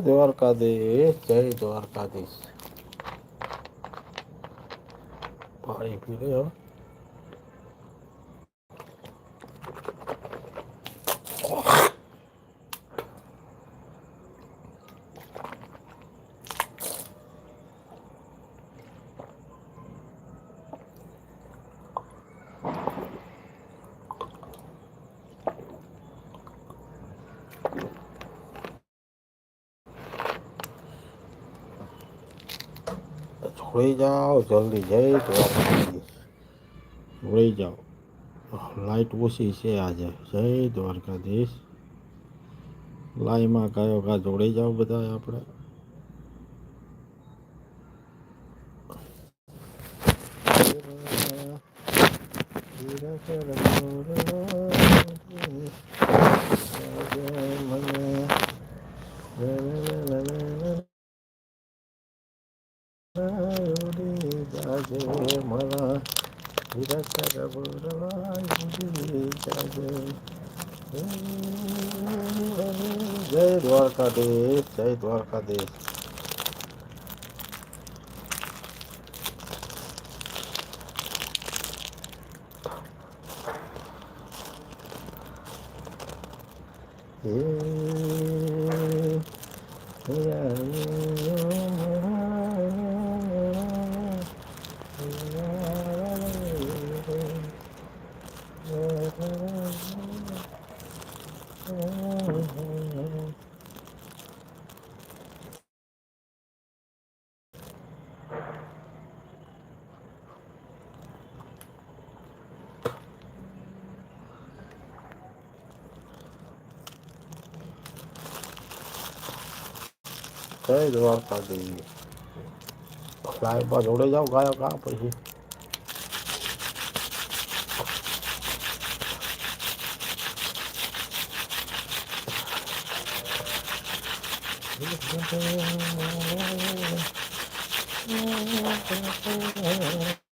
દ્વારકાધીશ જય દ્વારકાધીશ. પાણી પી લે આજે. જય દ્વારકાધીશ. લાઈમાં કયો કા જોડાઈ જાઓ બધા આપણે. મારા હીરા જય દ્વારકાધીશ જય દ્વારકાધીશ જય દ્વારકાધીશ લાઈવમાં જોડે જાઓ ગાયો કા પછી જય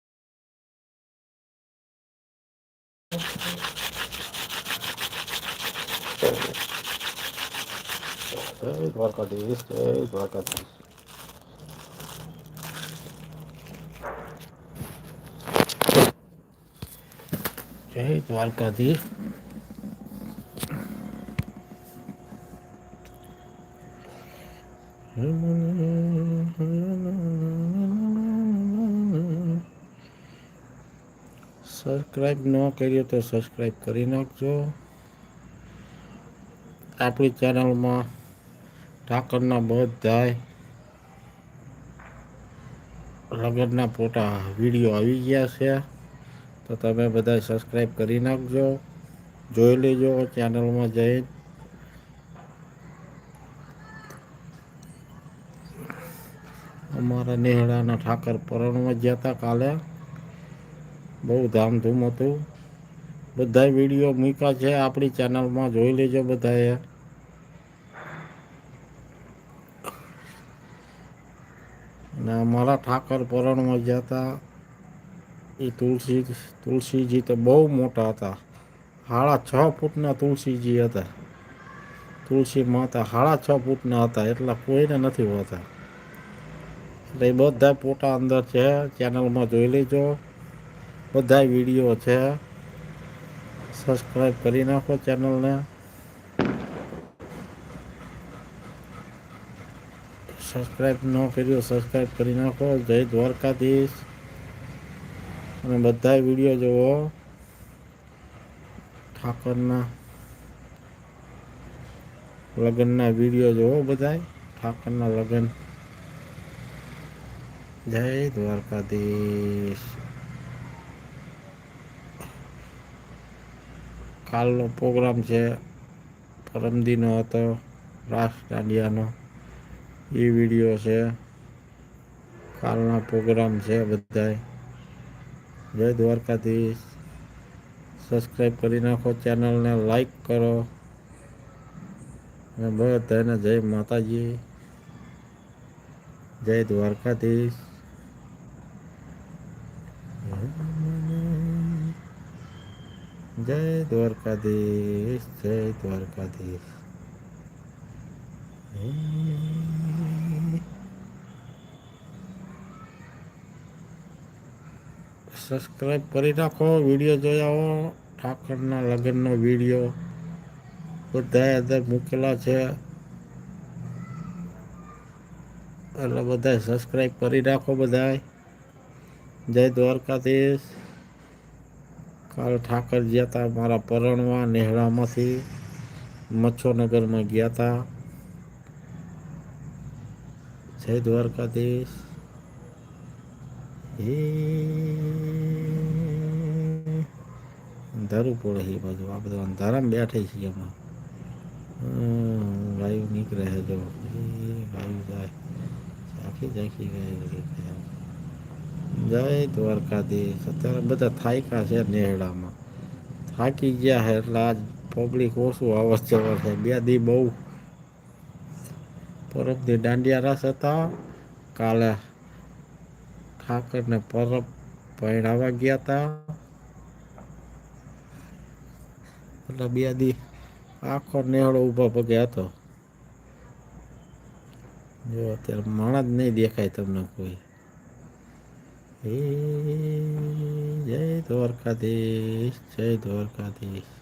દ્વારકાધીશ જય દ્વારકાધીશ જય દ્વારકાધીશ સબસ્ક્રાઈબ ન કરીએ તો સબસ્ક્રાઈબ કરી નાખજો. આપણી ચેનલમાં ઠાકરના બધાય લગ્નના ફોટા, વીડિયો આવી ગયા છે. તો તમે બધા સબસ્ક્રાઈબ કરી નાખજો. જોઈ લેજો ચેનલમાં જઈ અમારા નેહડાના ઠાકર પરણમાં ગયા હતા કાલે. બહુ ધામધૂમ હતું. બધા વીડિયો મૂક્યા છે. આપણી ચેનલમાં જોઈ લેજો બધાએ અને અમારા ઠાકર પરણમાં ગયા હતા એ તુલસી, તુલસીજી તો બહુ મોટા હતા. સાડા છ ફૂટના તુલસીજી હતા. તુલસી માતા સાડા છ ફૂટના હતા, એટલા કોઈને નથી હોતા. એટલે એ બધા ફોટા અંદર છે, ચેનલમાં જોઈ લેજો. બધા વીડિયો છે. સબસ્ક્રાઈબ કરી નાખો ચેનલને. સબસ્ક્રાઈબ ન કર્યો સબસ્ક્રાઈબ કરી નાખો. જય દ્વારકાધીશ. અને બધા વીડિયો જુઓ ઠાકરના લગ્નના વીડિયો જુઓ બધા ઠાકરના લગ્ન. જય દ્વારકાધીશ. કાલનો પ્રોગ્રામ છે પરમદીનો હતો, રાસ દાંડિયાનો. એ વીડિયો છે. કાલના પ્રોગ્રામ છે બધાય. જય દ્વારકાધીશ. સબસ્ક્રાઈબ કરી નાખો ચેનલને લાઈક કરો. અને બધાને જય માતાજી. જય દ્વારકાધીશ. જય દ્વારકાધીશ જય દ્વારકાધીશ. સબસ્ક્રાઈબ કરી નાખો વીડિયો હો ઠાકરના લગ્નનો વીડિયો બધા અંદર મૂકેલા છે. એટલે બધા સબસ્ક્રાઈબ કરી રાખો બધા જય દ્વારકાધીશ. કાલ ઠાકર ગયા હતા મારા પરણવા નેહડામાંથી મચ્છોનગરમાં ગયા હતા જય દ્વારકાધીશ. હે અંધારું પડે એ બાજુ. આ બધું અંધારામાં બેઠે છીએ અમે વાયુ નીકળે છે જો. વાયુ જાય. ઝાંખી ઝાંખી ગયા જય દ્વારકાધીશ. અત્યારે બધા થાયકા છે નેહડામાં. થાકી ગયા છે એટલે આજ પબ્લિક ઓછું આવસ જવા છે. બે દી બહુ. પરબથી દાંડિયા રસ હતા. કાલે ઠાકરને પરબ પહેરાવા ગયા હતા એટલે બે દી આખો નેહળો ઊભા પગે હતો જો અત્યારે માણસ નહીં દેખાય તમને કોઈ હે જય દ્વારકાધીશ જય દ્વારકાધીશ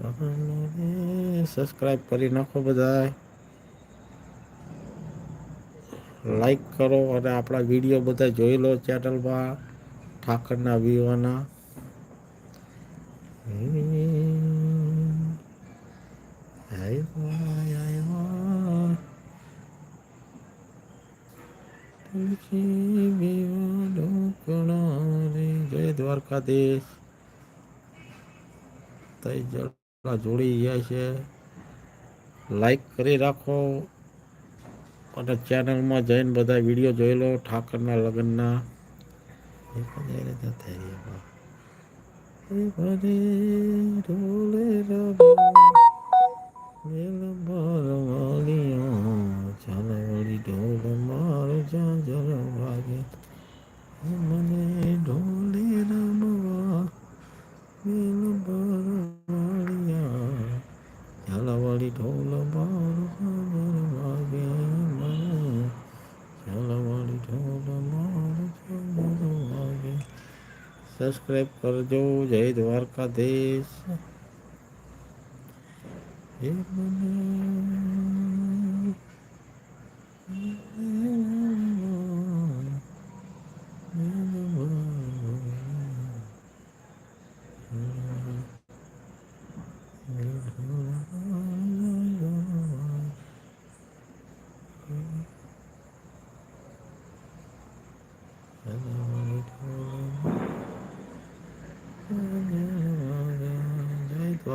સબસ્ક્રાઈબ કરી નાખો બધા લાઈક કરો અને આપણા વીડિયો બધા જોઈ લો ચેનલમાં ઠાકરના વિવાના. જય દ્વારકાધીશ તઈ જણા જોડી ગયા છે. લાઈક કરી રાખો. અને ચેનલમાં જઈને બધા વીડિયો જોઈ લો. ઠાકરના લગ્નના. મને ઢોલે રમવા વેલ બરવાળિયા ચાલો વળી ઢોલ મારો ઝાંઝર વાગે મને ચાલો વળી ઢોલ મારો ઝાંઝર વાગે સબસ્ક્રાઈબ કરજો. જય દ્વારકાધીશ.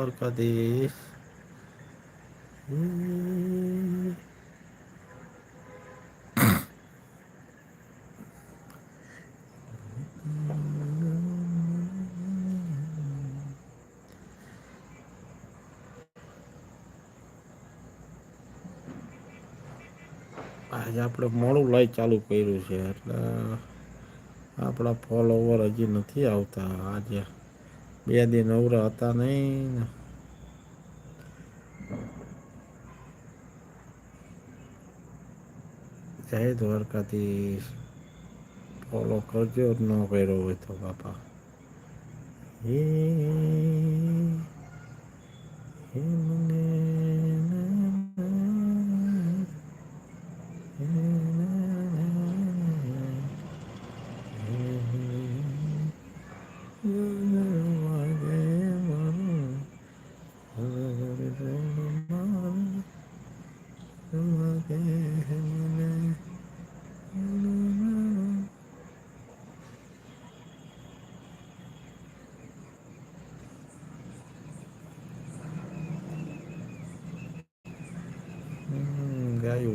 હે મને જય દ્વારકાધીશ આજે આપણે મોડું લાઈવ ચાલુ કર્યું છે એટલે આપણા ફોલોવર હજી નથી આવતા આજે બે દિન નવરા હતા નહીં જય દ્વારકાધીશ. ફોલો કરજો ન કર્યો હોય તો બાપા. હે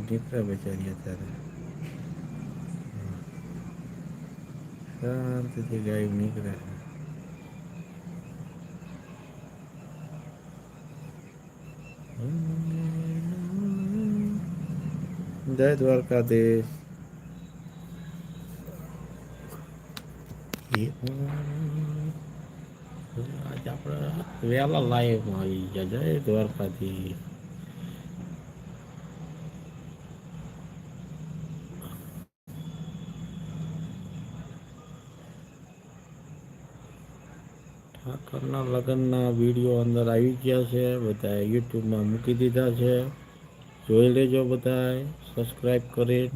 નીકળે બેચારી. અત્યારે શાંતિથી ગાયું નીકળે જય દ્વારકાધીશ. આજે આપણે વહેલા લાઈવમાં આવી ગયા. જય દ્વારકાથી ઠાકરના લગ્નના વીડિયો અંદર આવી ગયા છે બધા યુટ્યુબમાં મૂકી દીધા છે. જોઈ લેજો બધા સબસ્ક્રાઈબ કરી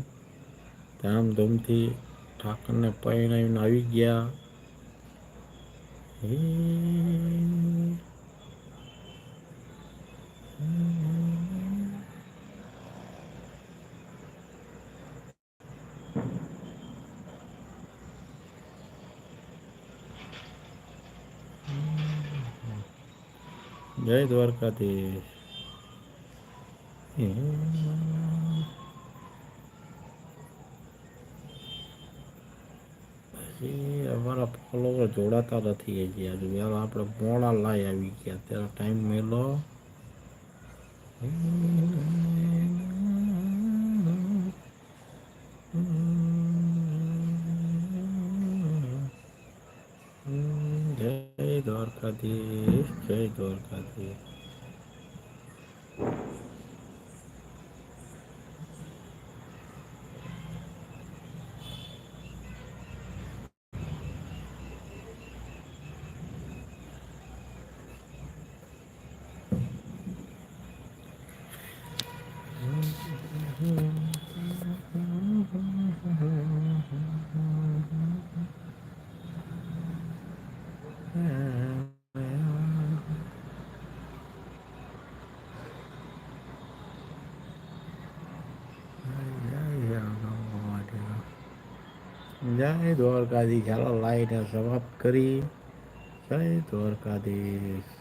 ધામધૂમથી ઠાકરને પરિણામીને આવી ગયા. જય દ્વારકાધીશ. પછી અમારા ફોલોવર જોડાતા નથી હજી હજુ યાર આપણે મોડા લાઈ આવી ગયા. ત્યારે ટાઈમ મેલો. જય દ્વારકાધીશ. જય દ્વારકાધીશ. જય દ્વારકાધીશ. ચાલો લાઈટ સમાપ્ત કરી. જય દ્વારકાધીશ.